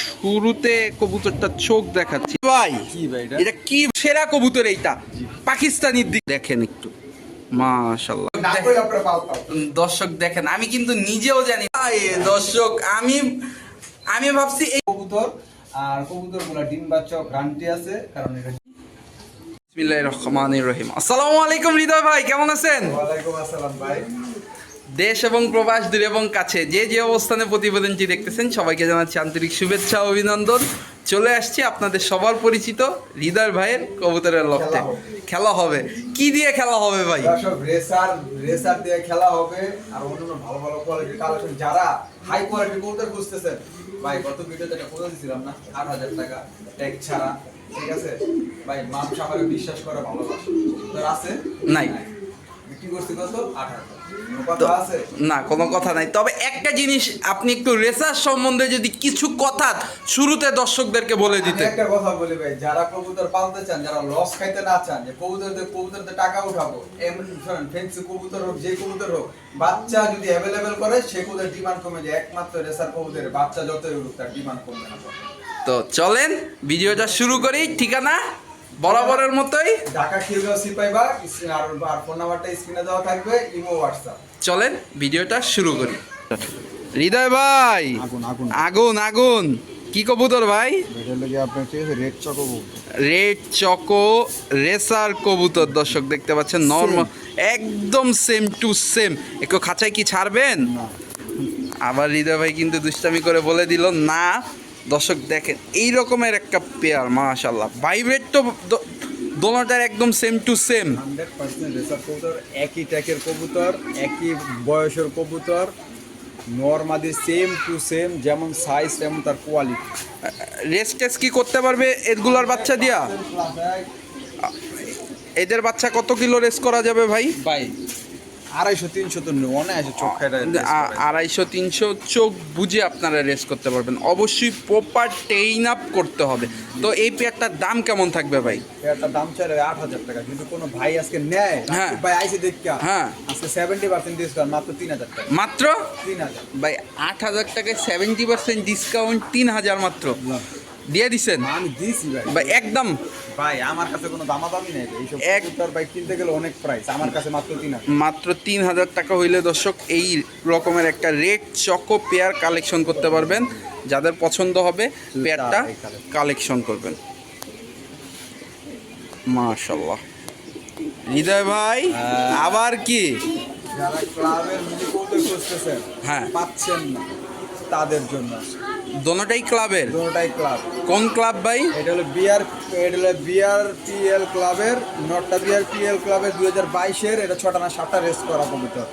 শুরুতে কবুতরটা চোখ দেখাচ্ছি। ভাই কি ভাই এটা? কি সেরা কবুতর এইটা? পাকিস্তানির দিক দেখেন একটু। মাশাল্লাহ দর্শক দেখেন আমি কিন্তু নিজেও জানি দর্শক আমি আমি ভাবছি এই কবুতর আর কবুতরগুলা ডিম বাচ্চা গ্রান্টি আছে কারণ এটা বিসমিল্লাহির রহমানির রহিম। আসসালামু আলাইকুম হৃদয় ভাই কেমন আছেন? ওয়ালাইকুম আসসালাম ভাই। দেশ এবং প্রবাস দূর এবং কাছে যে যে অবস্থানে প্রতিবেদনটি দেখতেছেন সবাইকে জানাচ্ছি আন্তরিক শুভেচ্ছা অভিনন্দন। চলে আসছি আপনাদের সবার পরিচিত হৃদয় ভাইয়ের কবুতরের লক্ষ্যে খেলা হবে। কি দিয়ে খেলা হবে ভাই? রেসার রেসার দিয়ে খেলা হবে। আর অন্যান্য ভালো ভালো কোয়ালিটির কালেকশন যারা হাই কোয়ালিটির কবুতর খুঁজতেছেন ভাই গত ভিডিওতে একটা কোথা দিছিলাম না? আট হাজার টাকা ট্যাগ ছাড়া। ঠিক আছে? ভাই বিশ্বাস করা ভালোবাসা তোর আছে? নাই। বিক্রি করছি কত আট হাজার না কোনো কথা নাই। তবে একটা জিনিস আপনি একটু রেসার সম্বন্ধে যদি কিছু কথা শুরুতে দর্শকদেরকে বলে দিতে। একটা কথা বলি ভাই যারা কবুতর পালতে চান যারা লস খাইতে না চান যে কবুতর দিয়ে কবুতর দিয়ে টাকা উঠাবো এমন শোনেন ফেন্সি কবুতর হোক যে কবুতর হোক বাচ্চা যদি অ্যাভেলেবেল করে সে কবুতর ডিমান্ড কমে যায়। একমাত্র রেসার কবুতরের বাচ্চা যতই উঠুক তার ডিমান্ড কমবে না। তো চলেন ভিডিওটা শুরু করি। ঠিকানা? বরাবরের মতোই। ঢাকা খিলগাঁও সিপাইবা আর আর ফোন নাম্বারটা স্ক্রিনে দেওয়া থাকবে ইমো হোয়াটসঅ্যাপ। চলেন ভিডিওটা শুরু করি। হৃদয় ভাই! আগুন আগুন। আগুন আগুন! কি কবুতর ভাই? Red choco red choco racer কবুতর দর্শক দেখতে পাচ্ছেন নর্মাল একদম সেম টু সেম একটু খাঁচায় কি ছাড়বেন? না। আবার হৃদয় ভাই কিন্তু দুষ্টামি করে বলে দিল না দর্শক দেখেন এই রকমের একটা পেয়ার মাশাল্লাহ ভাইব্রেট তো দোনোটার একদম same to same hundred percent racer কবুতর একই ট্যাকের কবুতর একই বয়সের কবুতর নর্মাদি সেম টু সেম যেমন সাইজ তেমন তার কোয়ালিটি রেস টেস কি করতে পারবে এগুলার বাচ্চা দিয়া? এদের বাচ্চা কত কিলো রেস করা যাবে ভাই? ভাই আড়াইশো তিনশো তো অনায়াসে চোখ খাইটা আড়াইশো তিনশো চোখ বুঝে আপনারা রেস করতে পারবেন। অবশ্যই প্রপার টেইন আপ করতে হবে। তো এই পেয়ারটার দাম কেমন থাকবে ভাই? একটা দাম চাই আট হাজার টাকা যদি কোনো ভাই আজকে নেয় হ্যাঁ। ভাই আইসে দেখা হ্যাঁ। আজকে সেভেন্টি পার্সেন্ট ডিসকাউন্ট মাত্র তিন হাজার টাকা। মাত্র? তিন হাজার। ভাই আট হাজার টাকায় সেভেন্টি পার্সেন্ট ডিসকাউন্ট তিন হাজার মাত্র। দিয়ে দিছেন? আমি দিয়েছি ভাই। ভাই একদম। ভাই আমার কাছে কোনো দামাদামি নেই। এইসব এক- কবুতর ভাই কিনতে গেলে অনেক প্রাইস আমার কাছে মাত্র তিন হাজার। মাত্র তিন হাজার টাকা হইলে দর্শক এই রকমের একটা রেড চকো পেয়ার কালেকশন করতে পারবেন। যাদের পছন্দ হবে পেয়ারটা কালেকশন করবেন। মাশাল্লাহ হৃদয় ভাই হ্যাঁ। আবার কি? যারা ক্লাবের কবুতর খুঁজতেছেন হ্যাঁ। পাচ্ছেন না তাদের জন্য। দোনোটাই ক্লাবের? দোনোটাই ক্লাব। কোন ক্লাব ভাই? এটা হলো বিআর এটা হলো বিআর পিএল ক্লাবের নটটা বিআর পিএল ক্লাবের দুই হাজার বাইশের এটা ছটা না সাতটা রেস করা কবুতর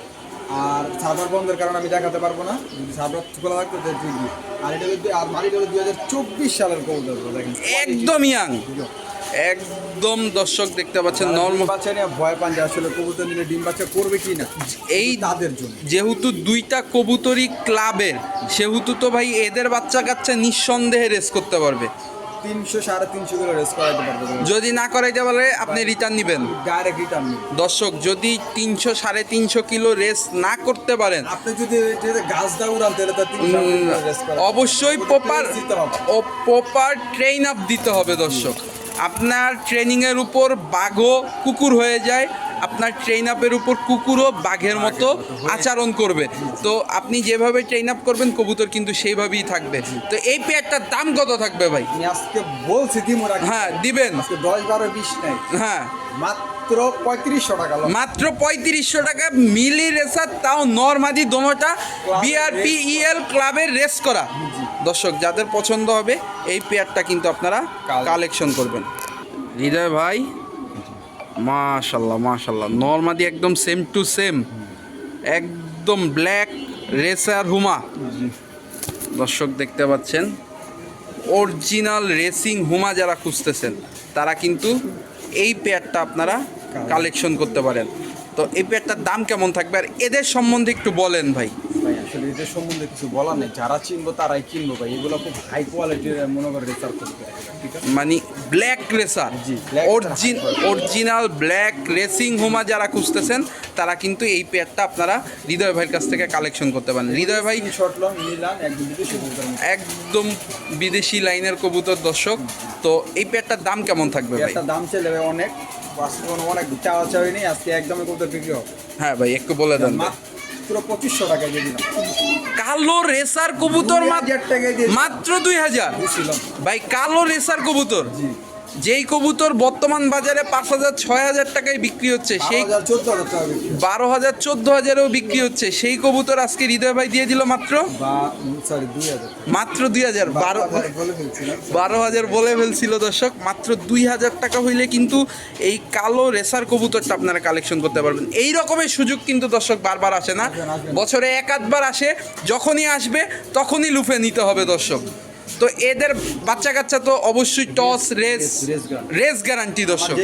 আর সার্ভার বন্ধের কারণে আমি দেখাতে পারব না যদি সার্ভার খোলা থাকতো ঠিকই আর এটা হলো আর মালিক হলো দুই হাজার চব্বিশ সালের কবুতর দেখেন। একদম ইয়াং একদম দর্শক দেখতে পাচ্ছেন নর্মাল বাচ্চা নিয়ে ভয় পান যে আসলে কবুতর নিলে ডিম বাচ্চা করবে কি না এই তাদের জন্য। যেহেতু দুইটা কবুতরি ক্লাবের সেহেতু তো ভাই এদের বাচ্চা কাচ্চা নিঃসন্দেহে রেস করতে পারবে। তিনশো সাড়ে তিনশো কিলো রেস করাইতে পারবে যদি না করাইতে পারে আপনি রিটার্ন নেবেন। ডাইরেক্ট রিটার্ন দর্শক যদি তিনশো সাড়ে তিনশো কিলো রেস না করতে পারেন আপনি যদি গাছ দা উড়ান তাহলে তো রেস অবশ্যই প্রপার প্রপার ট্রেন আপ দিতে হবে দর্শক। আপনার ট্রেনিংয়ের উপর বাঘও কুকুর হয়ে যায় আপনার ট্রেন আপের উপর কুকুরও বাঘের মতো আচরণ করবে। তো আপনি যেভাবে ট্রেন আপ করবেন কবুতর কিন্তু সেইভাবেই থাকবে। তো এই পেয়ারটার দাম কত থাকবে ভাই? আজকে বলছি হ্যাঁ দিবেন। দশ বারো বিশ নাই। হ্যাঁ। মাত্র পঁয়ত্রিশশো টাকা। মাত্র পঁয়ত্রিশশো টাকা মিলি রেসার তাও নর্মাদি দোনোটা বিআরপি ইএল ক্লাবের রেস করা। দর্শক যাদের পছন্দ হবে এই পেয়ারটা কিন্তু আপনারা কালেকশন। করবেন। হৃদয় ভাই মাশাল্লাহ মাশাল্লাহ। নর্মাদি একদম সেম টু সেম একদম ব্ল্যাক রেসার হুমা। দর্শক দেখতে পাচ্ছেন অরিজিনাল রেসিং হুমা যারা খুঁজতেছেন তারা কিন্তু এই পেয়ারটা আপনারা কালেকশন করতে পারেন। তো এই পেয়ারটার দাম কেমন থাকবে? আর এদের সম্বন্ধে একটু বলেন ভাই। ভাই আসলে এদের সম্বন্ধে কিছু বলার নেই। যারা চিনবো তারাই কিনবো ভাই। এগুলো খুব হাই কোয়ালিটির মনে করে রিসার্চ করতে মানে black racer original black racing হোমা যারা খুঁজতেছেন তারা কিন্তু এই পেয়ারটা আপনারা হৃদয় ভাইয়ের কাছ থেকে কালেকশন করতে পারেন। হৃদয় ভাই একদম বিদেশি লাইনের কবুতর দর্শক। তো এই পেয়ারটার দাম কেমন থাকবে দাম চলে অনেক। অনেক চাওয়া চাওয়াই নেই আজকে একদমই কবুতর বিক্রি হবে। হ্যাঁ ভাই একটু বলে দেন। মাত্র পঁচিশশো টাকা দিয়ে দিলাম। কালো রেসার কবুতর মাত্র দুই হাজার? ভাই কালো রেসার কবুতর? জি। যেই কবুতর বর্তমান বাজারে পাঁচ হাজার ছয় হাজার টাকায় বিক্রি হচ্ছে সেই বারো হাজার চোদ্দ হাজারেও বিক্রি হচ্ছে। সেই কবুতর আজকে হৃদয় ভাই দিয়ে দিল মাত্র? মাত্র দুই হাজার। বারো বারো হাজার বলে ফেলছিল দর্শক মাত্র দুই হাজার টাকা হইলে কিন্তু এই কালো রেসার কবুতরটা আপনারা কালেকশন করতে পারবেন। এই রকমের সুযোগ কিন্তু দর্শক বারবার আসে না। বছরে এক আধবার আসে যখনই আসবে তখনই লুফে নিতে হবে দর্শক। তো এদের বাচ্চা কাচ্চা তো অবশ্যই টস রেস রেস গ্যারান্টি দর্শক।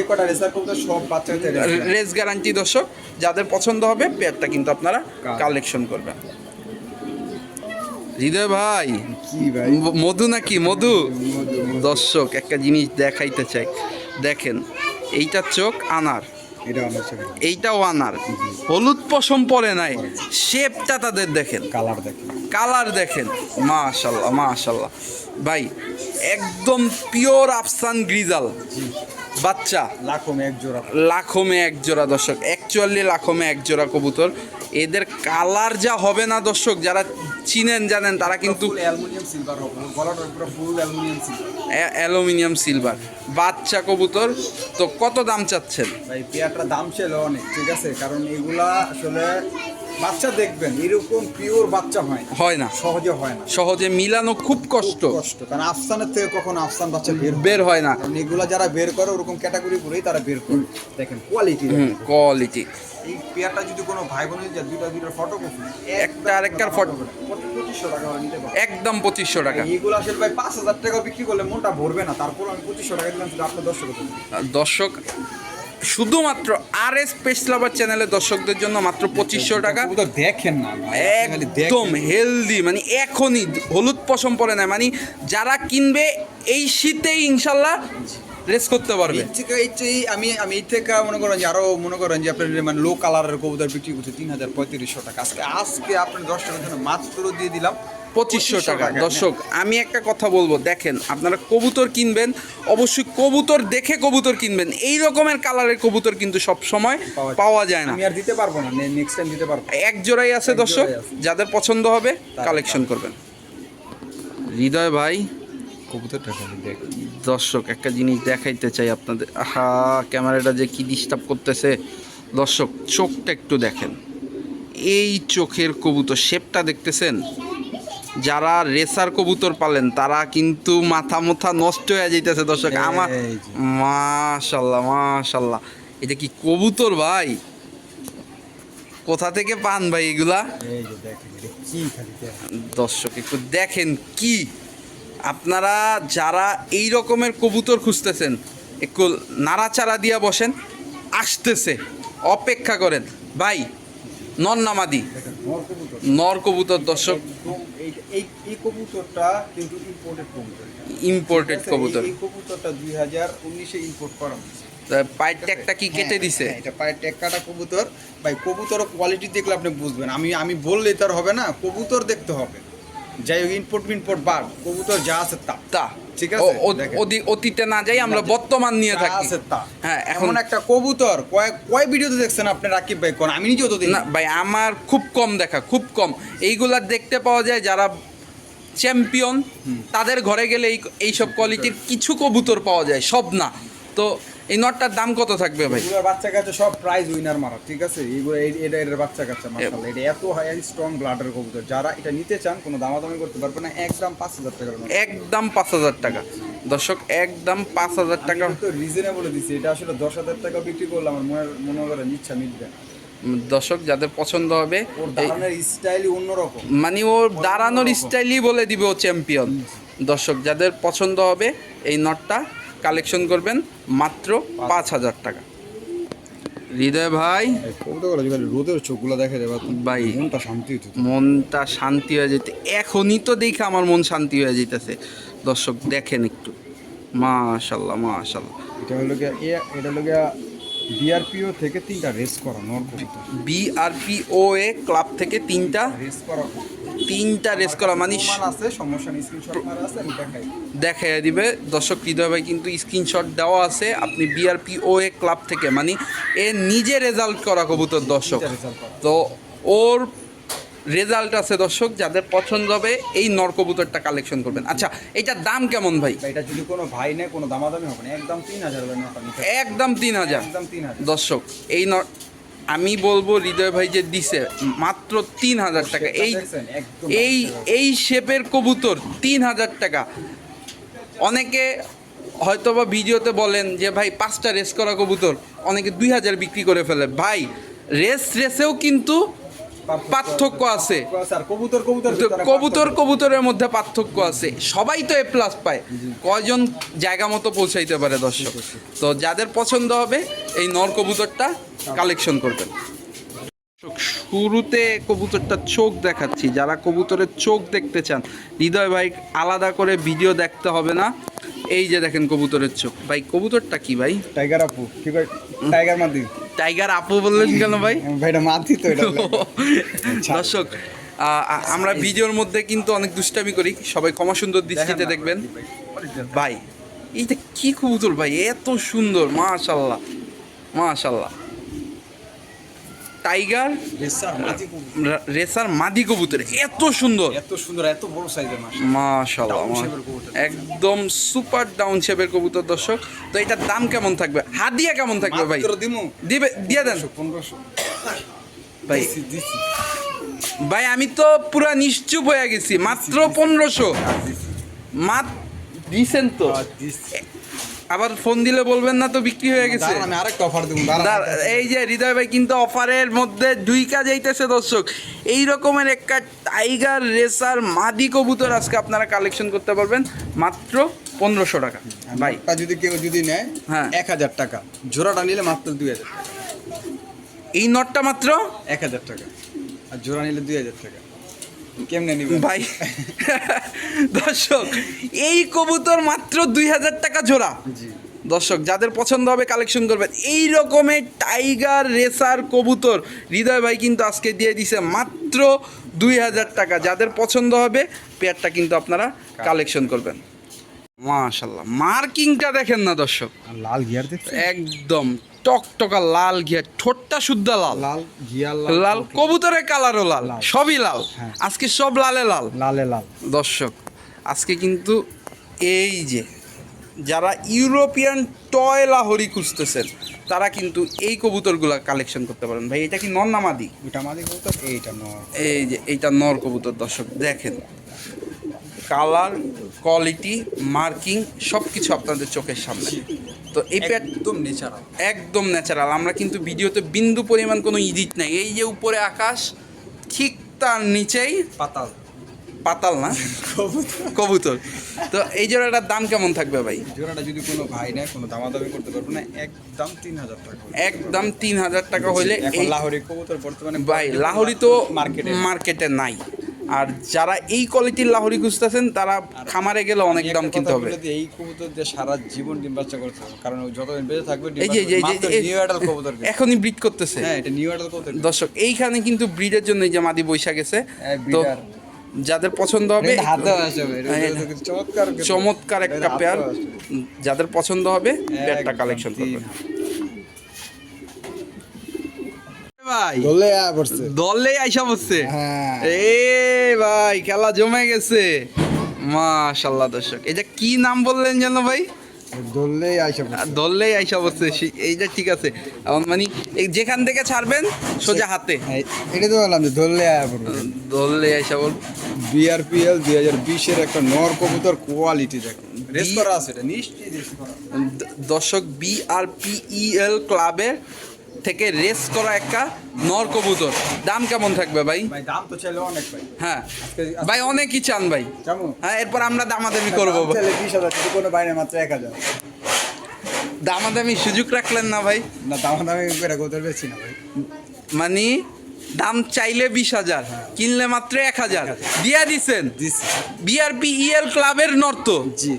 রেস গ্যারান্টি দর্শক। যাদের পছন্দ হবে পেয়ারটা কিন্তু আপনারা কালেকশন করবেন। হৃদয় ভাই মধু নাকি? মধু? দর্শক একটা জিনিস দেখাইতে চাই। দেখেন এইটা চোখ আনার। এটা ওয়ানার। হলুদ পশম পরে নাই। শেপটা তাদের দেখেন। কালার দেখেন। কালার দেখেন। মাশাল্লাহ মাশাল্লাহ। ভাই একদম পিওর আফসান গ্রিজাল বাচ্চা। লাখো এক জোড়া। লাখমে এক জোড়া দর্শক। অ্যাকচুয়ালি লাখমে এক জোড়া কবুতর। এদের কালার যা হবে না দর্শক যারা চিনেন জানেন তারা কিন্তু অ্যালুমিনিয়াম সিলভার বাচ্চা কবুতর তো কত দাম চাচ্ছেন? ভাই পেয়ারটার দাম ছিল অনেক ঠিক আছে? কারণ এগুলা আসলে বাচ্চা দেখবেন এরকম পিওর বাচ্চা হয় না। হয় না। সহজে হয় না। সহজে মিলানো খুব কষ্ট। কষ্ট। কারণ আফসানের থেকে কখনো আফসান বাচ্চা বের বের হয় না। কারণ এগুলা যারা বের করে ওরকম ক্যাটাগরি করেই তারা বের করে। দেখেন কোয়ালিটি কোয়ালিটি এই পেয়ারটা যদি কোনো ভাই বোনের যায় দুইটা দুইটা ফটো কপি একটা আরেকটার photo- পঁচিশশো টাকা নিতে পারব একদম পঁচিশশো টাকা। এইগুলো আসলে ভাই পাঁচ হাজার টাকা বিক্রি করলে মনটা ভরবে না। তারপর আমি পঁচিশশো টাকা দিলাম শুধু আপনার দর্শক দর্শক শুধুমাত্র আর এস পেস্ট লাভার চ্যানেলের দর্শকদের জন্য মাত্র পঁচিশশো টাকা। দেখেন না একদম হেলদি মানে এখনই হলুদ পশম পরে না মানে যারা কিনবে এই শীতেই ইনশাল্লাহ রেস করতে পারবে। আমি আমি এই থেকে মনে করেন যে আরও মনে করেন যে আপনার মানে লো কালারের কবুতর বিক্রি করছে তিন হাজার পঁয়ত্রিশশো টাকা। আজকে আজকে আপনার দশ টাকার জন্য মাত্র দিয়ে দিলাম। পঁচিশশো টাকা। দর্শক আমি একটা কথা বলব দেখেন আপনারা কবুতর কিনবেন অবশ্যই কবুতর দেখে কবুতর কিনবেন। এই রকমের কালারের কবুতর কিন্তু সব সময় পাওয়া যায়। না। আমি আর দিতে পারব না নেক্সট টাইম দিতে পারব। এক জোড়াই আছে দর্শক যাদের পছন্দ হবে কালেকশন করবেন। হৃদয় ভাই কবুতরটা দর্শক একটা জিনিস দেখাইতে চাই আপনাদের। আহা ক্যামেরাটা যে কি ডিস্টার্ব করতেছে। দর্শক চোখটা একটু দেখেন। এই চোখের কবুতর শেপটা দেখতেছেন? যারা রেসার কবুতর পালেন তারা কিন্তু মাথা মাথা নষ্ট হয়ে যাইতেছে দর্শক। আমার। মাশাল্লাহ মাশাল্লাহ। এটা কি কবুতর ভাই? কোথা থেকে পান ভাই এগুলা? দর্শক একটু দেখেন কি। আপনারা যারা এই রকমের কবুতর খুঁজতেছেন একটু নাড়াচাড়া দিয়া বসেন আসতেছে অপেক্ষা করেন। ভাই নর নামাদি। নর কবুতর দর্শক। এই এই কবুতরটা কিন্তু ইম্পোর্টেড কবুতর। ইম্পোর্টেড কবুতর। এই- কবুতরটা দুই হাজার উনিশে ইম্পোর্ট করা হয়েছে। পায়ের ট্যাগটা কি কেটে হ্যাঁ, দিছে? হ্যাঁ, এটা পায়ের টেক্কাটা কবুতর। ভাই কবুতর কোয়ালিটি দেখলে আপনি বুঝবেন। আমি আমি বললেই তার হবে না কবুতর দেখতে হবে। যাই হোক ইম্পোর্ট মিনপুট বার কবুতর যা আছে তা। তা। ঠিক আছে, অতীতে না যাই আমরা বর্তমান নিয়ে থাকি। হ্যাঁ এখন একটা কবুতর কয় কয় ভিডিওতে দেখছেন আপনি রাকিব ভাই? কোন আমি নিজেও তো না ভাই আমার খুব কম দেখা খুব কম। এইগুলা দেখতে পাওয়া যায় যারা চ্যাম্পিয়ন তাদের ঘরে গেলে এই এইসব কোয়ালিটির কিছু কবুতর পাওয়া যায় সব না। তো এই নটটার দাম কত থাকবে ভাই? এগুলোর বাচ্চা কাচ্চা সব প্রাইজ উইনার মারা ঠিক আছে? এগুলো এই- এটা এটার বাচ্চা কাচ্চা মাশাআল্লাহ। এটা এত হাই স্ট্রং ব্লাডের কবুতর। যারা এটা নিতে চান কোনো দামাদামি করতে পারবে না একদম পাঁচ হাজার মতো। একদম পাঁচ হাজার টাকা। দর্শক একদম পাঁচ হাজার টাকা। তো রিজনেবল দিছি। এটা আসলে দশ হাজার টাকা বিক্রি করলে আমার মনে মনে করেন ইচ্ছা মিটবে। না। দর্শক যাদের পছন্দ হবে ওর মানে ও দাঁড়ানোর স্টাইলই বলে দিবে ও চ্যাম্পিয়ন দর্শক যাদের পছন্দ হবে এই নটটা কালেকশন করবেন মাত্র পাঁচ হাজার টাকা। হৃদয় ভাই। চোখগুলো দেখে ভাই। মনটা শান্তি মনটা শান্তি হয়ে যেতে এখনই তো দেখে আমার মন শান্তি হয়ে যেতেছে। দর্শক দেখেন একটু। মাশাল্লাহ মাশাল্লাহ। এটা হলো গিয়া এটা হলো গিয়া বিআরপিও থেকে তিনটা রেস করা নর বিআরপিও এ ক্লাব থেকে তিনটা রেস করা তিনটা রেস করা মানে আছে সমস্যা নেই স্ক্রিনশট মারা আছে আমি দেখাই। দিবে। দর্শক হৃদয় ভাই কিন্তু স্ক্রিনশট দেওয়া আছে। আপনি বিআরপি ও এ ক্লাব থেকে মানে এ নিজে রেজাল্ট করা কবুতর দর্শক। তো ওর রেজাল্ট আছে দর্শক যাদের পছন্দ হবে এই নর কবুতরটা কালেকশন করবেন। আচ্ছা এটার দাম কেমন ভাই? এটা যদি কোনো ভাই নেয় কোনো দামাদামি হবে না। একদম তিন হাজার। একদম তিন হাজার। একদম তিন হাজার। দর্শক এই নর আমি বলব হৃদয় ভাই যে দিছে মাত্র তিন হাজার টাকা। এই এই এই শেপের কবুতর তিন হাজার টাকা। অনেকে হয়তোবা ভিডিওতে বলেন যে ভাই পাঁচটা রেস করা কবুতর। অনেকে দুই হাজার বিক্রি করে ফেলে। ভাই রেস রেসেও কিন্তু পার্থক্য আছে। কবুতর কবুতরের মধ্যে পার্থক্য আছে। সবাই তো এ প্লাস পায়। কয়জন জায়গা মতো পৌঁছাইতে পারে দর্শক? তো যাদের পছন্দ হবে এই নর কবুতরটা কালেকশন করবেন। শুরুতে কবুতরটা চোখ দেখাচ্ছি। যারা কবুতরের চোখ দেখতে চান হৃদয় ভাই আলাদা করে ভিডিও দেখতে হবে না। এই যে দেখেন কবুতরের চোখ। ভাই কবুতরটা কি ভাই? টাইগার আপু কি টাইগার মাদি। টাইগার আপু বললেন কেন ভাই? ভাইটা মাদি তো এটা। দর্শক আমরা ভিডিওর মধ্যে কিন্তু অনেক দুষ্টামি করি। সবাই ক্ষমা সুন্দর দৃষ্টিতে দেখবেন। ভাই এইটা কি কবুতর ভাই? এত সুন্দর মাশাল্লাহ মাশাল্লাহ টাইগার রেসার মাদি কবুতর। এত সুন্দর। এত সুন্দর এত বড় সাইজের মাছ মাশাল্লাহ Down মা- shape কবুতর। একদম সুপার ডাউন শেপের কবুতর দর্শক। তো এটার দাম কেমন থাকবে? হাদিয়া কেমন থাকবে ভাই? মাত্র দিমু। দিবে দিয়ে দেন। ভাই। ভাই আমি তো পুরা নিশ্চুপ হয়ে গেছি। মাত্র পনেরোশো। মাত দিছেন তো। আবার ফোন দিলে বলবেন না তো বিক্রি হয়ে গেছে। আমি আরেকটা অফার দেবো। এই যে হৃদয় ভাই কিন্তু অফারের মধ্যে দুই কাজ যাইতেছে দর্শক। এই রকমের একটা টাইগার রেসার মাদি কবুতর আজকে আপনারা কালেকশন করতে পারবেন মাত্র পনেরোশো টাকা। ভাই। যদি কেউ যদি নেয় হ্যাঁ। এক হাজার টাকা। জোড়াটা নিলে মাত্র দুই হাজার। এই নটটা মাত্র এক হাজার টাকা। আর জোড়া নিলে দুই হাজার টাকা। কেমনে নিবে ভাই দর্শক এই কবুতর মাত্র দুই হাজার টাকা জোড়া। দর্শক যাদের পছন্দ হবে কালেকশন করবেন। এই রকমের টাইগার রেসার কবুতর হৃদয় ভাই কিন্তু আজকে দিয়ে দিছে মাত্র দুই হাজার টাকা। যাদের পছন্দ হবে পেয়ারটা কিন্তু আপনারা কালেকশন করবেন। মাশাল্লাহ মার্কিংটা দেখেন না দর্শক। লাল গিয়ার দেখছেন? একদম টকটকা লাল ঘিয়া ঠোঁটটা শুদ্ধ লাল। লাল গিয়ার লাল কবুতরের কালারও লাল লাল। সবই লাল। হ্যাঁ। আজকে সব লালে লাল। লালে লাল। দর্শক আজকে কিন্তু এই যে যারা ইউরোপিয়ান টয় লাহরি খুঁজতেছেন তারা কিন্তু এই কবুতরগুলা কালেকশন করতে পারেন। ভাই এটা কি নর নামাদি ওইটা মাদি কবুতর এইটা নর। এই যে এইটা নর কবুতর দর্শক দেখেন। কালার কোয়ালিটি মার্কিং সব কিছু আপনাদের চোখের সামনে। তো এই প্যাট একদম ন্যাচারাল একদম ন্যাচারাল আমরা কিন্তু ভিডিওতে বিন্দু পরিমাণ কোনো ইডিট নাই। এই যে উপরে আকাশ ঠিক তার নিচেই পাতাল। পাতাল না? কবুতর। তো এই জোড়াটার দাম কেমন থাকবে ভাই? জোড়াটা যদি কোনো ভাই নেয় কোনো দামাদামি করতে পারব না একদম তিন হাজার টাকা একদম তিন হাজার টাকা হইলে এই লাহোরি কবুতর বর্তমানে ভাই লাহোরি তো মার্কেটে। মার্কেটে নাই। আর যারা এই কোয়ালিটির লাহরি খুঁজতেছেন তারা খামারে গেলে অনেক দাম কিনতে হবে। এই কবুতর যে সারা জীবন ডিম বাচ্চা করতে হবে কারণ যতদিন বেঁচে থাকবে এই যে এই যে- নিউ অ্যাডাল কবুতর এখনই ব্রিড করতেছে। হ্যাঁ এটা নিউ অ্যাডাল কবুতর দর্শক এইখানে কিন্তু ব্রিডের জন্য এই যে মাদি বৈশা গেছে। হ্যাঁ, তো যাদের পছন্দ হবে হ্যাঁ, চমৎকার চমৎকার একটা পেয়ার যাদের পছন্দ হবে পেয়ারটা একদম কালেকশন তিন করবেন ভাই? বললে আয় পড়ছে। দলে আইসা বসছে হ্যাঁ। এ ভাই খেলা জমে গেছে। মাশাল্লাহ দর্শক। এটা কি নাম বললেন যেন ভাই? ধরলেই আইসা ধরলেই আইসা বসছে এইটা ঠিক আছে। মানে যেখান থেকে ছাড়বেন সোজা হাতে। হ্যাঁ, এটা তো বললাম যে ধরলে আয় পড়বে। ধরলে আইসা বল বিআরপিএল দুই হাজার বিশের একটা নর কবুতর কোয়ালিটি দেখেন রেস করা আছে এটা নিশ্চয়ই দর্শক বিআরপিইএল ক্লাবের থেকে রেস করা একটা নর কবুতর। দাম কেমন থাকবে ভাই? ভাই দাম তো চাইলে অনেক ভাই। হ্যাঁ। ভাই অনেকই চান ভাই। কেমন? হ্যাঁ এরপর আমরা দামাদামি করব। বিশ হাজার কোনো বাইরে মাত্র এক হাজার। দামাদামি সুযোগ রাখলেন না ভাই? না দাম দামে করে কবুতর বেশি না ভাই। মানে দাম চাইলে বিশ হাজার কিনলে মাত্র এক হাজার। দিয়া দিছেন? বিআরপি ইএল ক্লাবের নর্ত জি।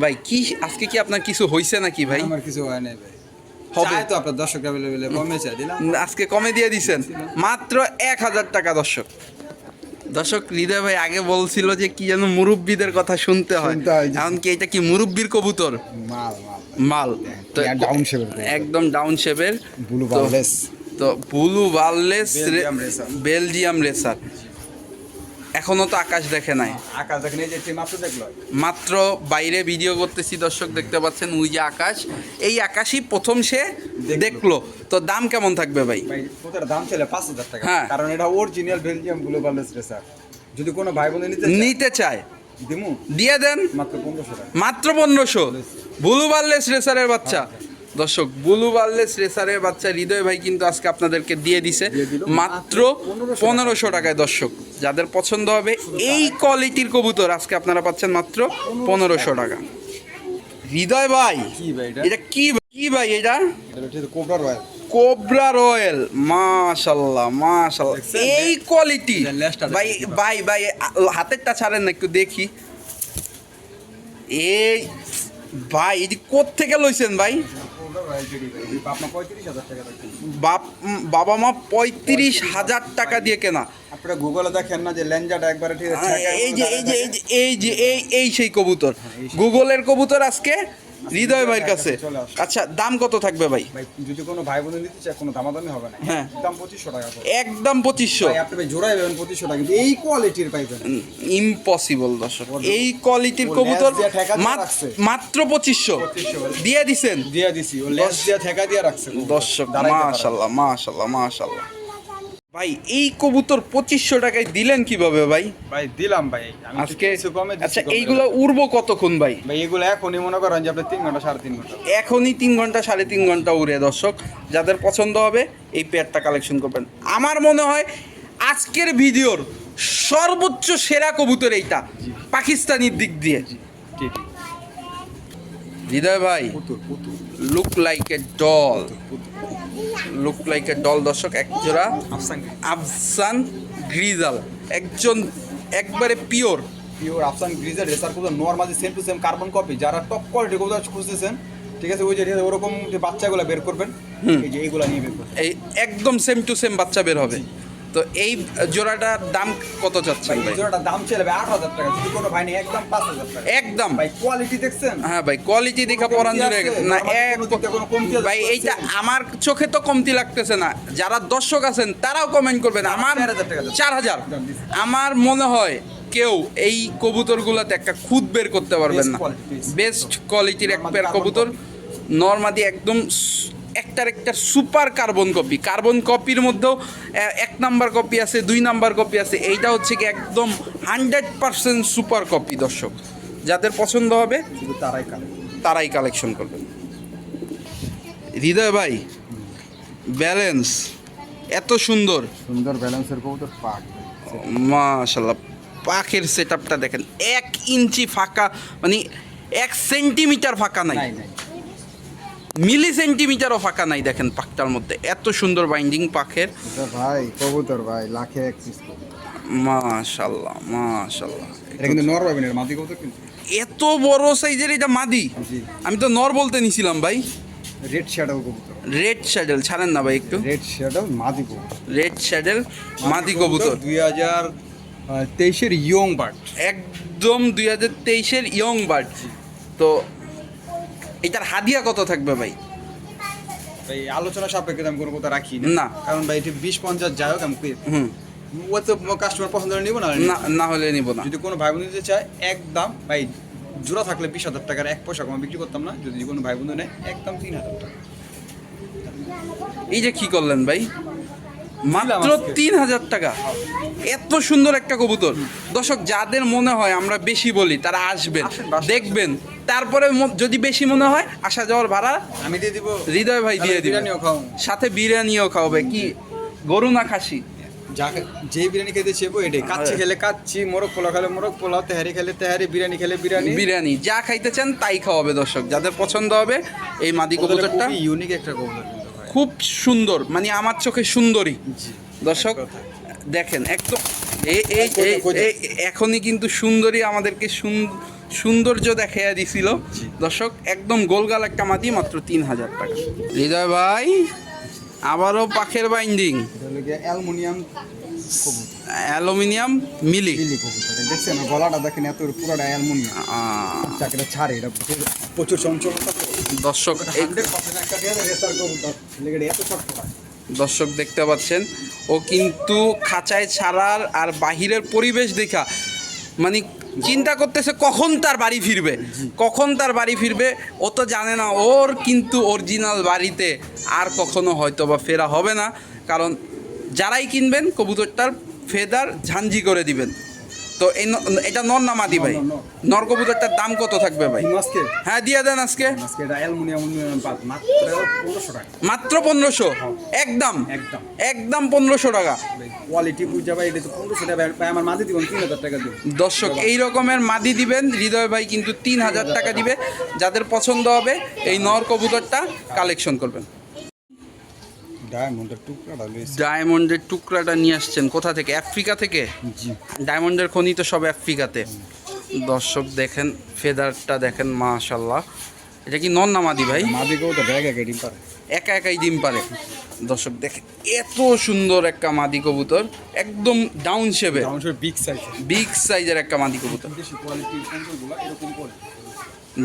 ভাই কি আজকে কি আপনার কিছু হয়েছে নাকি ভাই? আমার কিছু হয় নাই ভাই। হবে। তো আপনার দর্শক অ্যাভেলেবেলে কমে চাই দিলাম। আজকে কমে দিয়ে দিছেন। মাত্র এক হাজার টাকা দর্শক। দর্শক হৃদয় ভাই আগে বলছিল যে কি যেন মুরব্বীদের কথা শুনতে হয়। জি। এমনকি এটা কি মুরব্বীর কবুতর? মাল তো এর কবুতর। একদম ডাউন শেপের তো-। বুলু বার্লেস বেলজিয়াম রেসার এখনও তো আকাশ দেখে নাই। আকাশ দেখে এই যে মাত্র দেখল। মাত্র বাইরে ভিডিও করতেছি দর্শক দেখতে পাচ্ছেন ওই যে আকাশ। এই আকাশই প্রথম সে দেখল। তো দাম কেমন থাকবে ভাই? ভাই কবুতরের দাম ছিল পাঁচ হাজার টাকা। হ্যাঁ। কারণ এটা অরিজিনাল বেলজিয়াম গ্লোবাল রেসার যদি কোনো ভাই বোন নিতে চায়, নিতে চায়। দিমু? দিয়ে দেন। মাত্র পনেরোশো টাকা। মাত্র পনেরোশো। বুলু বার্লেস রেসারের বাচ্চা। দর্শক বুলু বার্লেস রেসারের বাচ্চা হৃদয় ভাই কিন্তু আজকে আপনাদেরকে দিয়ে দিছে। মাত্র পনেরোশো টাকায় দর্শক যাদের পছন্দ হবে এই কোয়ালিটির কবুতর আজকে আপনারা পাচ্ছেন মাত্র পনেরোশো টাকা। হৃদয় ভাই এটা? কি কি ভাই এটা? Cobra royal. কোবরা রয়্যাল মাশাল্লাহ মাশাল্লাহ। এই কোয়ালিটি। ভাই ভাই ভাই হাতেরটা ছাড়েন না একটু দেখি। এই ভাই এটি কোত্থেকে লইছেন ভাই? বাবা মা পঁয়ত্রিশ হাজার টাকা দিয়ে কেনা। আপনারা গুগলে দেখেন না যে লেঞ্জাটা একবারে ঠিক আছে এই যে এই যে এই যে এই যে এই এই সেই কবুতর গুগলের কবুতর আজকে হৃদয় ভাইয়ের কাছে। আচ্ছা দাম কত থাকবে ভাই? ভাই যদি কোনো ভাই বোন নিতে চায় কোনো দামাদামি হবে না। হ্যাঁ। দাম পঁচিশশো টাকা একদম পঁচিশশো। ভাই আপনি ভাই জোড়াই পাবেন পঁচিশশো টাকা। এই কোয়ালিটির পাইবেন। ইম্পসিবল দর্শক। এই কোয়ালিটির কবুতর। মাত্র পঁচিশশো। 2500 দিয়ে দিছেন? দিয়ে দিছি। ও লেস দিয়ে ঠেকা দিয়ে রাখছে দর্শক। মাশাল্লাহ মাশাল্লাহ মাশাল্লাহ। ভাই এই কবুতর পঁচিশশো টাকায় দিলেন কীভাবে ভাই? ভাই দিলাম ভাই। আজকে আচ্ছা এইগুলো উড়বো কতক্ষণ ভাই? ভাই এগুলো এখনই মনে করেন যে আপনি তিন ঘণ্টা সাড়ে তিন ঘণ্টা। এখনই তিন ঘণ্টা সাড়ে তিন ঘণ্টা উড়ে দর্শক। যাদের পছন্দ হবে এই পেয়ারটা কালেকশন করবেন। আমার মনে হয় আজকের ভিডিওর সর্বোচ্চ সেরা কবুতর এইটা পাকিস্তানির দিক দিয়ে। হৃদয় ভাই look like a doll look like a doll দর্শক একজোড়া আফসান আফসান গ্রিজাল। একজন একবারে পিওর। পিওর আফসান গ্রিজাল রেসার কোথাও normally same to same carbon copy যারা টপ কোয়ালিটি কোথাও খুঁজতেছেন ঠিক আছে ওই যে ওরকম যে বাচ্চাগুলো বের করবেন এই যে এইগুলো নিয়ে বের করবেন। এই একদম সেম টু সেম বাচ্চা বের হবে। তো এই জোড়াটার দাম কত চাচ্ছেন ভাই? জোড়াটার দাম ভাই আট হাজার টাকা। যদি কোনো ভাই নেই একদম পাঁচ হাজার টাকা। একদম। ভাই কোয়ালিটি দেখছেন? হ্যাঁ ভাই কোয়ালিটি দেখা পরান জুড়ে আছে? না এক কোনো কোনো কমতি আছে? ভাই এইটা আমার চোখে তো কমতি লাগতেছে না। যারা দর্শক আছেন তারাও কমেন্ট করবেন। আমার 4,000 টাকা চার হাজার। আমার মনে হয় কেউ এই কবুতরগুলোতে একটা খুদ বের করতে পারবেন না। বেস্ট কোয়ালিটির এক পেয়ার কবুতর। নর্মাদি একদম একটার একটা সুপার কার্বন কপি। কার্বন কপির মধ্যেও এক নাম্বার কপি আছে দুই নাম্বার কপি আছে এইটা হচ্ছে কি একদম হান্ড্রেড পার্সেন্ট সুপার কপি দর্শক। যাদের পছন্দ হবে তারাই তারাই কালেকশন করবেন। হৃদয় ভাই ব্যালেন্স এত সুন্দর। সুন্দর ব্যালেন্সের কবুতর পাক। মাশাল্লাহ পাখের সেট আপটা দেখেন এক ইঞ্চি ফাঁকা মানে এক সেন্টিমিটার ফাঁকা নাই। মিলি সেন্টিমিটারও ফাঁকা নাই দেখেন পাকটার মধ্যে। এত সুন্দর বাইন্ডিং পাখের। ভাই কবুতর ভাই লাখে এক পিস মাশাল্লাহ মাশাল্লাহ। এটা কিন্তু নর পাবেন মাদি কবুতর কিন্তু। এত বড় সাইজের এটা মাদি? আমি তো নর বলতে নিছিলাম ভাই। রেড শ্যাডো কবুতর। রেড স্যাডেল ছাড়েন না ভাই একটু। রেড শ্যাডো মাদি কবুতর। রেড স্যাডেল মাদি কবুতর। দুই হাজার তেইশের ইয়ং বার্ড একদম দুই হাজার তেইশের ইয়ং বার্ড তো এটার হাদিয়া কত থাকবে ভাই? ভাই আলোচনা সাপেক্ষে আমি কোনো কথা রাখি না। কারণ ভাই এটি বিশ পঞ্চাশ যাই হোক আমি হুম। ও তো কাস্টমার পছন্দ নিব না না না হলে নিব না। যদি কোনো ভাই বোন নিতে চায় একদম ভাই জোড়া থাকলে বিশ হাজার টাকার এক পয়সা কম বিক্রি করতাম না। যদি কোনো ভাই বোন নেয় একদম তিন হাজার টাকা। এই যে কি করলেন ভাই? মাত্র তিন হাজার টাকা। এত সুন্দর একটা কবুতর। দর্শক যাদের মনে হয় আমরা বেশি বলি তারা আসবেন দেখবেন। তারপরে যদি বেশি মনে হয় আসা যাওয়ার ভাড়া আমি দিয়ে দিব। হৃদয় ভাই দিয়ে দিবে সাথে বিরিয়ানিও খাওয়াবে। কি? গরু না খাসি? যা যে বিরিয়ানি খেতে চেপো এটাই। কাচ্চি খেলে কাচ্চি মোরগ পোলাও খেলে মোরগ পোলাও তেহারি খেলে তেহারি বিরিয়ানি খেলে বিরিয়ানি। বিরিয়ানি। যা খাইতে চান তাই খাওয়াবে দর্শক। যাদের পছন্দ হবে এই মাদি কবুতরটা ইউনিক একটা কবুতর। খুব সুন্দর মানে আমার চোখে সুন্দরী। দর্শক দেখেন একদম এখনই কিন্তু সুন্দরী আমাদেরকে সুন- সৌন্দর্য দেখাইয়া দিছিল। দর্শক একদম গোলগাল একটা মাটি মাত্র তিন হাজার টাকা। হৃদয় ভাই আবারও পাখের বাইন্ডিং অ্যালুমিনিয়াম অ্যালুমিনিয়াম মিলি। দেখছেন গলাটা দেখেন এত পুরোটা অ্যালুমিনিয়াম। চাকরিটা ছাড়ে এটা প্রচুর- প্রচুর চঞ্চলতা দর্শক দর্শক দেখতে পাচ্ছেন। ও কিন্তু খাঁচায় ছাড়ার আর বাহিরের পরিবেশ দেখা। মানে চিন্তা করতেছে কখন তার বাড়ি ফিরবে? কখন তার বাড়ি ফিরবে? ও তো জানে না। ওর কিন্তু অরিজিনাল বাড়িতে আর কখনো হয়তো বা ফেরা হবে না। কারণ যারাই কিনবেন, কবুতরটার ফেদার ঝাঞ্জি করে দিবেন। তো এই এটা নর না মাদি ভাই। নর, নর। নর। কবুতরটার দাম কত থাকবে ভাই? আজকে হ্যাঁ দিয়ে দেন আজকে। আজকে এটা অ্যালুমিনিয়াম অ্যালুমিনিয়াম পাত মাত্র পনেরোশো টাকা। মাত্র পনেরোশো? একদম? একদম। একদম পনেরোশো টাকা। কোয়ালিটি বুঝা ভাই এটা তো পনেরোশো টাকা। আমার মাঝে দিব তিন হাজার টাকা দিব দর্শক এই রকমের মাদি দিবেন হৃদয় ভাই কিন্তু তিন হাজার টাকা দিবে। যাদের পছন্দ হবে এই নর কবুতরটা কালেকশন করবেন। ডায়মন্ডের টুকরাটা ডায়মন্ডের টুকরাটা নিয়ে আসছেন। কোথা থেকে? আফ্রিকা থেকে? জি। ডায়মন্ডের খনি তো সব আফ্রিকাতে। দর্শক দেখেন ফেদারটা দেখেন মাশাল্লাহ এটা কি নর না মাদি ভাই? মাদি কবুতর ব্যাগ একে ডিম পারে একা একাই ডিম পারে দর্শক দেখেন এত সুন্দর একটা মাদি কবুতর। একদম ডাউন শেপে ডাউনশোর বিগ সাইজ বিগ সাইজের একটা মাদি কবুতর। এরকম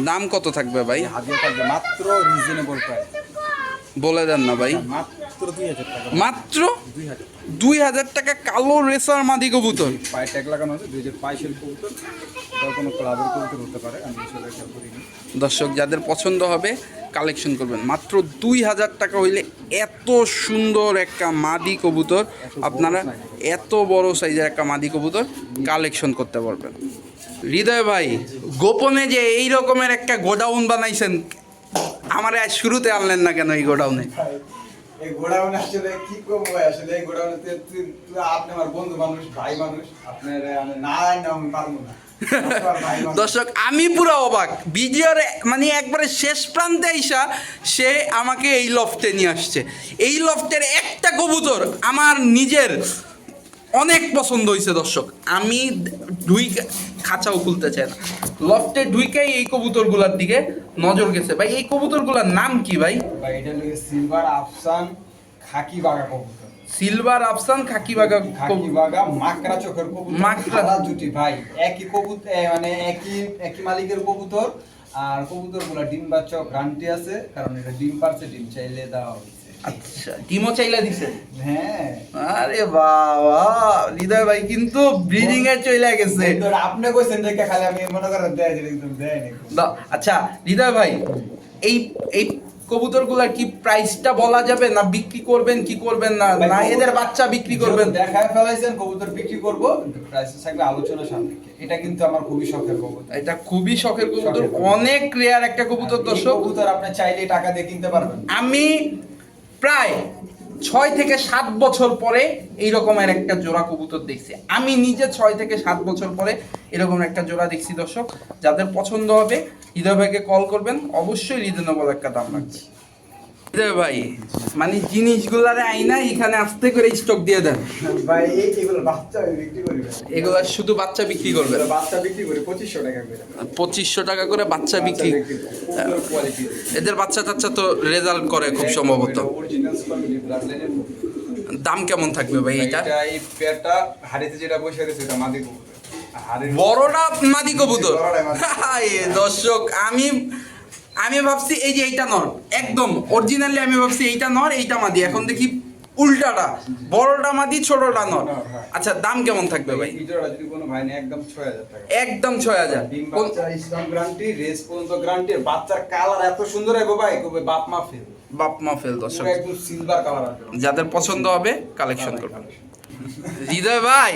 দাম কত থাকবে ভাই? হাজিয়া থাকবে মাত্র রিজনেবল প্রাইস বলে দেন না ভাই। মাত্র দুই হাজার টাকা। কালো রেসার মাদি কবুতর। পায়ে ট্যাগ লাগানো আছে দুই হাজার কবুতর। কোনো ক্লাবের কবুতর হতে পারে আমি আসলে খেয়াল করিনি দর্শক যাদের পছন্দ হবে কালেকশন করবেন। মাত্র দুই হাজার টাকা হইলে এত সুন্দর একটা মাদি কবুতর। আপনারা এত বড় সাইজের একটা মাদি কবুতর কালেকশন করতে পারবেন। হৃদয় ভাই গোপনে যে এই রকমের একটা গোডাউন বানাইছেন আমার আজ শুরুতে আনলেন না কেন এই গোডাউনে? এই গোডাউন আসলে কি করব আসলে এই গোডাউনে তুই তুই আপনি আমার বন্ধু মানুষ ভাই মানুষ। আপনার না না আমি পারব না। আপনার ভাই মানুষ। দর্শক আমি পুরো অবাক। ভিডিওর মানে একবারে শেষ প্রান্তে আইসা সে আমাকে এই লফটে নিয়ে আসছে। এই লফটের একটা কবুতর আমার নিজের অনেক পছন্দ হয়েছে দর্শক। আমি ঢুই খাঁচাও খুলতে চাই না। লফটে ঢুইকাই এই কবুতরগুলার দিকে নজর গেছে। ভাই এই কবুতরগুলার নাম কি ভাই? ভাই এটা হলো সিলভার আফসান খাকি বাগা কবুতর। সিলভার আফসান খাকিবাগা খাকি বাগা মাকড়া চোখের কবুতর। মাকড়া। জুটি ভাই। একই কবুতর মানে একই একই মালিকের কবুতর। আর কবুতরগুলা ডিম বাচ্চা গ্রান্টি আছে কারণ এটা ডিম পারছে ডিম চাইলে দেওয়া হয়েছে আচ্ছা ডিমো চাইলা দিছে। হ্যাঁ। আরে বাবা হৃদয় ভাই কিন্তু ব্রিডিং এর চলে গেছে। আপনি কইছেন দেখে খালি আমি মনে করেন দেয় যে একদম দেয় আচ্ছা হৃদয় ভাই এই এই কবুতরগুলার কি প্রাইসটা বলা যাবে না বিক্রি করবেন কি করবেন না? না এদের বাচ্চা বিক্রি করবেন। দেখায় ফেলাইছেন কবুতর বিক্রি করব প্রাইস থাকবে আলোচনা সাপেক্ষে। এটা কিন্তু আমার খুবই শখের কবুতর। এটা খুবই শখের কবুতর। অনেক রেয়ার একটা কবুতর দর্শক। কবুতর আপনি চাইলে টাকা দিয়ে কিনতে পারবেন। আমি প্রায় ছয় থেকে সাত বছর পরে এই রকমের একটা জোড়া কবুতর দেখছি। আমি নিজে ছয় থেকে সাত বছর পরে এরকম একটা জোড়া দেখছি দর্শক যাদের পছন্দ হবে হৃদয় ভাইকে কল করবেন। অবশ্যই রিজনেবল একটা দাম রাখছি হৃদয় ভাই মানে জিনিসগুলারে আইনা এখানে আস্তে করে স্টক দিয়ে দেন। ভাই এই এগুলো বাচ্চা বিক্রি করি ভাই। এগুলা শুধু বাচ্চা বিক্রি করবে? বাচ্চা বিক্রি করি পঁচিশশো টাকা করে। পঁচিশশো টাকা করে বাচ্চা বিক্রি। এদের বাচ্চা টাচ্চা তো রেজাল্ট করে খুব সম্ভবত। দাম কেমন থাকবে ভাই এটা? এই পেয়ারটা হাড়িতে যেটা বসে রয়েছে এটা মাদি কবুতর। বড়টা মাদি কবুতর? হায়, দর্শক আমি আমি ভাবছি এই যে এইটা নর একদম অরিজিনালি আমি ভাবছি এইটা নর এইটা মাদি এখন দেখি উল্টাটা বড়টা মাদি ছোটটা নর। হ্যাঁ। আচ্ছা দাম কেমন থাকবে ভাই? এই যদি কোনো ভাই নেয় একদম ছয় হাজার বাচ্চার কালার এত সুন্দর হবে ভাই বাপ মা ফেল বাপ মা ফেল দর্শক। সিলভার কালার যাদের পছন্দ হবে কালেকশন করবেন। হৃদয় ভাই?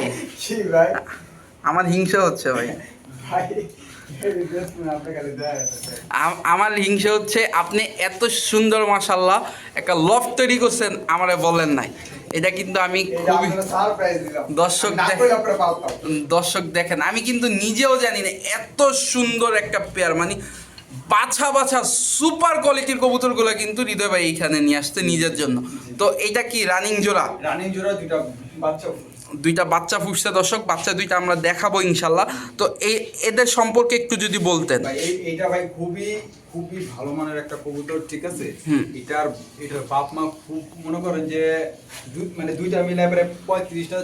আমার হিংসা হচ্ছে ভাই। ভাই আমার হিংসা হচ্ছে আপনি এত সুন্দর মাসাল্লাহ একটা লফ তৈরি করছেন আমারে বলেন নাই। এটা কিন্তু আমি খুবই দর্শক দর্শক দেখেন আমি কিন্তু নিজেও জানি না এত সুন্দর একটা পেয়ার মানে বাছা বাছা সুপার কোয়ালিটির কবুতরগুলো কিন্তু হৃদয় ভাই এইখানে নিয়ে আসতে নিজের জন্য। তো এটা কি রানিং জোড়া? রানিং জোড়া দুইটা বাচ্চা। দুইটা বাচ্চা ফুসছে, দর্শক, বাচ্চা দুইটা আমরা দেখাবো ইনশাল্লাহ। তো এই, এদের সম্পর্কে একটু যদি বলতেন। এইটা ভাই খুবই খুবই ভালো মানের একটা কবুতর ঠিক আছে? এটার এটার বাপ মা খুব মনে করেন যে মানে দুইটা মিলে প্রায় পঁয়ত্রিশটা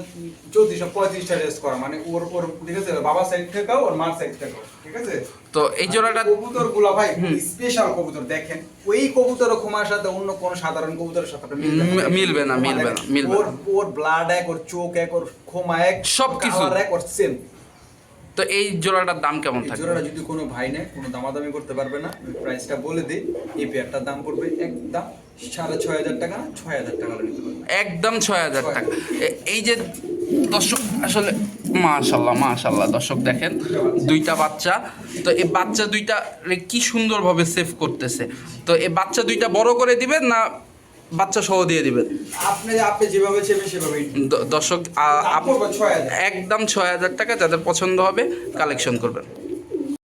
চৌত্রিশটা পঁয়ত্রিশটা রেস করা। মানে ওর ওর ঠিক আছে? বাবার সাইড থেকেও ওর মার সাইড থেকেও ঠিক আছে? তো এই জোড়াটা কবুতরগুলা ভাই স্পেশাল কবুতর দেখেন। ওই কবুতর ক্ষমার সাথে অন্য কোন সাধারণ কবুতরের সাথে মিলবে না। মিলবে না, মিলবে ওর ওর ব্লাড এক ওর চোখ এক ওর ক্ষমা এক সবকিছু। এক ওর সেম তো এই জোড়াটার দাম কেমন থাকবে? জোড়াটা যদি কোনো ভাই নেয় কোনো দামাদামি করতে পারবে না প্রাইসটা বলে দিই এই পেয়ারটার দাম পড়বে একদম সাড়ে ছয় হাজার টাকা ছয় হাজার টাকা একদম ছয় হাজার টাকা। এই যে দর্শক আসলে মাশাল্লাহ মাশাল্লাহ দর্শক দেখেন দুইটা বাচ্চা। তো এই বাচ্চা দুইটা রে কি সুন্দরভাবে সেভ করতেছে। তো এই বাচ্চা দুইটা বড় করে দিবেন না বাচ্চা সহ দিয়ে দিবেন। আপনি আপনি যেভাবে চেপে সেভাবেই দর্শক একদম ছয় হাজার টাকা যাদের পছন্দ হবে কালেকশন করবেন।